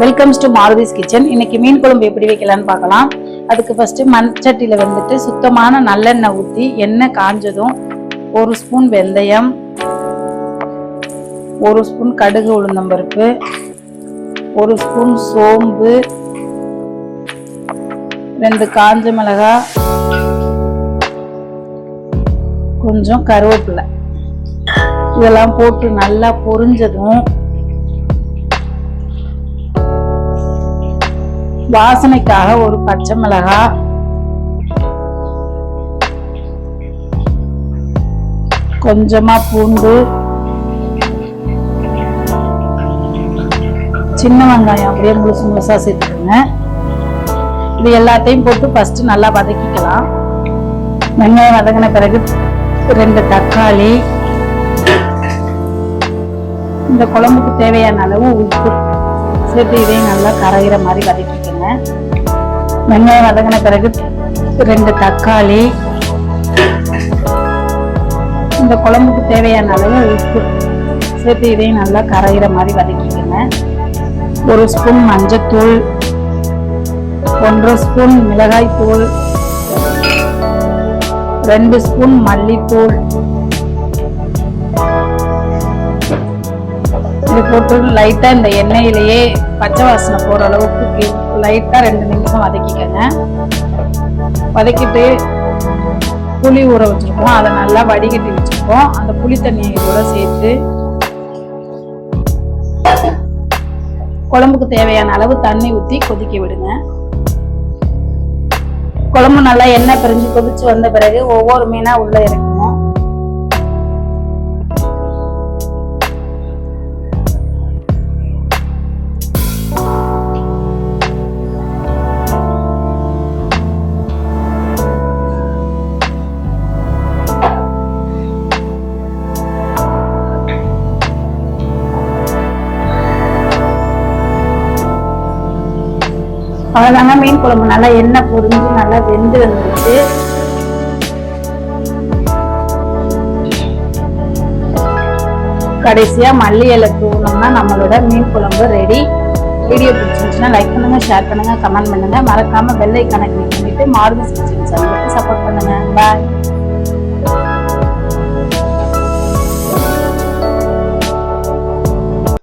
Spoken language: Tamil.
வெல்கம்ஸ் டு மாருதிஸ் கிச்சன் இன்னைக்கு மீன் குழம்பு எப்படி வைக்கலாம்னு பார்க்கலாம். அதுக்கு ஃபர்ஸ்ட் மண் சட்டியில வந்துட்டு சுத்தமான நல்லெண்ணெய் ஊற்றி எண்ணெய் காஞ்சதும் ஒரு ஸ்பூன் வெந்தயம் ஒரு ஸ்பூன் கடுகு உளுந்தம்பருப்பு ஒரு ஸ்பூன் சோம்பு ரெண்டு காஞ்ச மிளகாய் கொஞ்சம் கருவேப்பிலை. இதெல்லாம் போட்டு நல்லா பொரிஞ்சதும் வாசனைக்காக ஒரு பச்சை மிளகா. கொஞ்சமா பூண்டு. சின்ன வெங்காயம் அப்படியே முழுசு முழுசா சேர்த்துக்கோங்க. இது எல்லாத்தையும் போட்டு ஃபர்ஸ்ட் நல்லா வதக்கிக்கலாம். வெங்காயம் வதங்கின பிறகு ரெண்டு தக்காளி. இந்த குழம்புக்கு தேவையான அளவு உப்பு. சேர்த்து இதையும் நல்லா கரைகிற மாதிரி வதக்கிக்கோங்க வெங்காயம் வதங்கின பிறகு ரெண்டு தக்காளி இந்த குழம்புக்கு தேவையான அளவு உப்பு. சேர்த்து இதையும் நல்லா கரைகிற மாதிரி வதக்கிக்கோங்க. ஒரு ஸ்பூன் மஞ்சத்தூள் ஒன்றரை ஸ்பூன் மிளகாய் தூள் ரெண்டு ஸ்பூன் மல்லித்தூள் போட்டு லைட்டாக இந்த எண்ணெயிலேயே பச்சை வாசனை போகிற அளவுக்கு லைட்டாக ரெண்டு நிமிஷம் வதக்கிக்கங்க. வதக்கிட்டு புளி ஊற வச்சுருக்கோம். அதை நல்லா வடிகட்டி வச்சுருக்கோம். அந்த புளி தண்ணியை இதோட சேர்த்து குழம்புக்கு தேவையான அளவு தண்ணி ஊற்றி கொதிக்க விடுங்க. குழம்பு நல்லா எண்ணெய் பிரிஞ்சு கொதிச்சு வந்த பிறகு ஒவ்வொரு மீனாக உள்ளே இறக்கணும் அவ்வளோதாங்க மீன் குழம்பு நல்லா எண்ணெய் பொறிஞ்சு நல்லா வெந்து வந்துருச்சு. கடைசியாக மல்லி இலை தூவணும்னா நம்மளோட மீன் குழம்பு ரெடி வீடியோ பிடிச்சிருந்துச்சுன்னா லைக் பண்ணுங்கள் ஷேர் பண்ணுங்கள் கமெண்ட் பண்ணுங்க. மறக்காமல் வெள்ளை கணக்கு பண்ணிவிட்டு பண்ணிட்டு சப்போர்ட் பண்ணுங்கள் பாய்